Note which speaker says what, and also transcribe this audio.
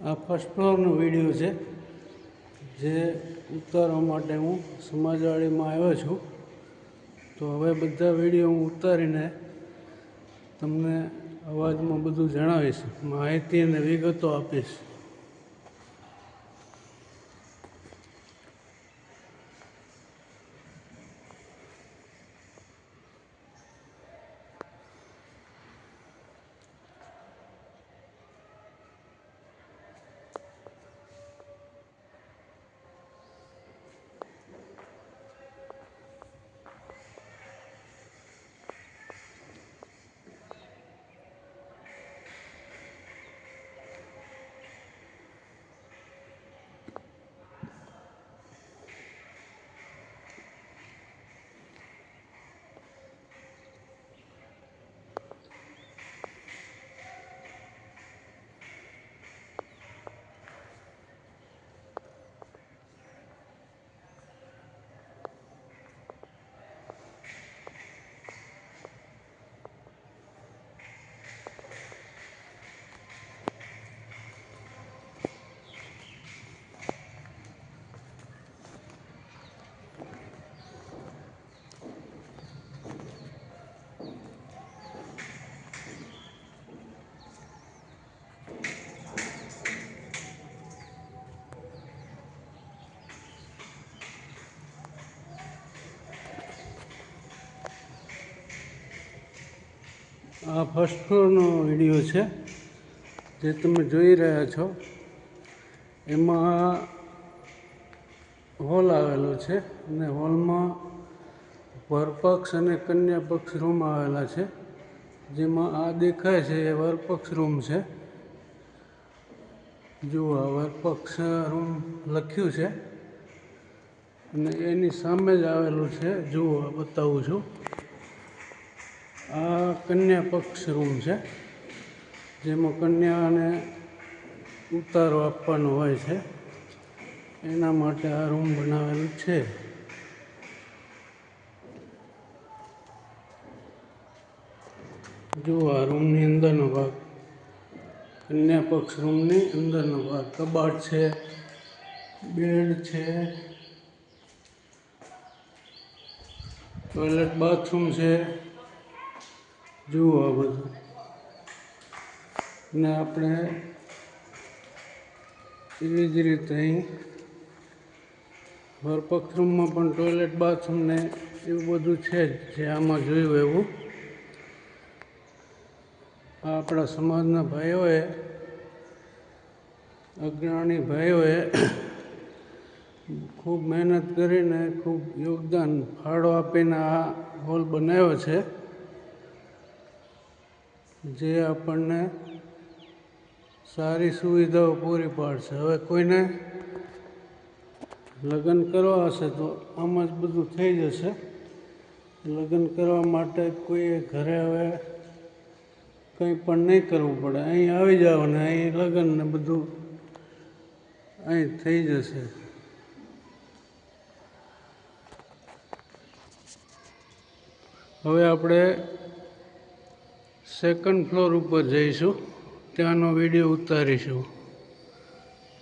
Speaker 1: આ first ફ્લોરનો video છે, જે ઉતારવા માટે હું સમાજવાડીમાં આવ્યો છું. તો હવે બધા વીડિયો હું ઉતારીને તમને અવાજમાં બધું જણાવીશ, માહિતી અને વિગતો આપીશ. આ ફર્સ્ટ ફ્લોરનો વીડિયો છે, જે તમે જોઈ રહ્યા છો, એમાં હોલ આવેલો છે અને હોલમાં વરપક્ષ અને કન્યા પક્ષ રૂમ આવેલા છે, જેમાં આ દેખાય છે એ વરપક્ષ રૂમ છે. જુઓ વરપક્ષ રૂમ લખ્યું છે, અને એની સામે જ આવેલું છે, જુઓ, બતાવું છું. આ કન્યા પક્ષ રૂમ છે, જેમાં કન્યાને ઉતારો આપવાનો હોય છે. એના માટે આ રૂમ બનાવેલું છે. જો આ રૂમની અંદરનો ભાગ કન્યા પક્ષ રૂમની અંદરનો ભાગ કબાટ છે, બેડ છે, ટોયલેટ બાથરૂમ છે જુઓ આ બધું. ને આપણે એવી જ રીતે અહીં વરપક્ષ રૂમમાં પણ ટોયલેટ બાથરૂમ ને એવું બધું છે જ જે આમાં જોયું એવું. આ આપણા સમાજના ભાઈઓએ, અગ્રણી ભાઈઓએ ખૂબ મહેનત કરીને ખૂબ યોગદાન ફાળો આપીને આ હોલ બનાવ્યો છે. જે આપણને સારી સુવિધાઓ પૂરી પાડશે. હવે કોઈને લગ્ન કરવા હશે તો આમાં જ બધું થઈ જશે. લગ્ન કરવા માટે કોઈએ ઘરે હવે કંઈ પણ નહીં કરવું પડે. અહીં આવી જાઓ ને, અહીં લગ્ન ને બધું અહીં થઈ જશે. હવે આપણે સેકન્ડ ફ્લોર ઉપર જઈશું. ત્યાંનો વીડિયો ઉતારીશું.